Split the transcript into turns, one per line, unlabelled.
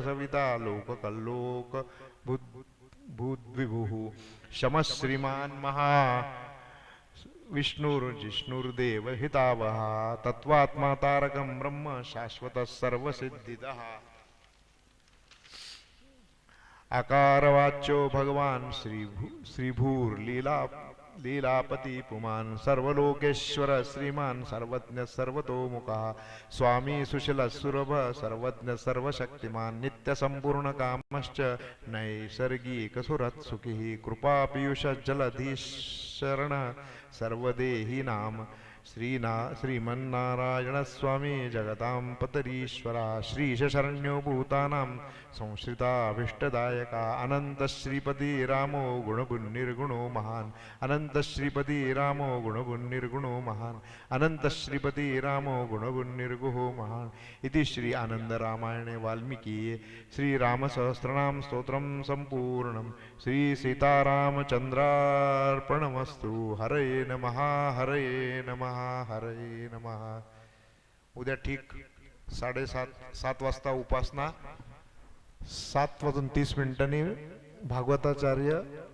सविता लोककल्लोक भूद्विभुः शमः श्रीमान् महा विष्णुर्जिष्णुर्देव हितावहा तत्त्वात्मा तारकं ब्रह्म शाश्वतः सर्वसिद्धिदः आकारवाच्यो भगवान् श्रीभू श्रीभूर्लीला लीलापती पुमान सर्व लोकेश्वर श्रीमान सर्वज्ञ सर्वतोमुखः। स्वामी सुशील सुरभ सर्वज्ञ सर्वशक्तिमान् नित्यसम्पूर्णकामश्च नैसर्गिकसुरत्सुखिः। शरण सर्वदेहि नाम। श्रीना श्रीमन्नारायणस्वामी जगतां पतरीश्वरा श्रीशशरण्यो भूतानां संश्रिताभीष्टदायका अनन्तश्रीपती रामो गुणगुन्निर्गुणो महान्। अनन्तश्रीपती रामो गुणगुन्निर्गुणो महान्। अनन्तश्रीपती रामो गुणगुन्निर्गुहो महान्। इति श्री आनन्दरामायणे वाल्मीकीये। श्रीरामसहस्रनां स्तोत्रं सम्पूर्णं श्रीसीतारामचन्द्रार्पणमस्तु हरये नमः हरये नमः हरये नमः. उद्या ठीक साडेसात सात वाजता उपासना. सात वाजून तीस मिनिटांनी भागवताचार्य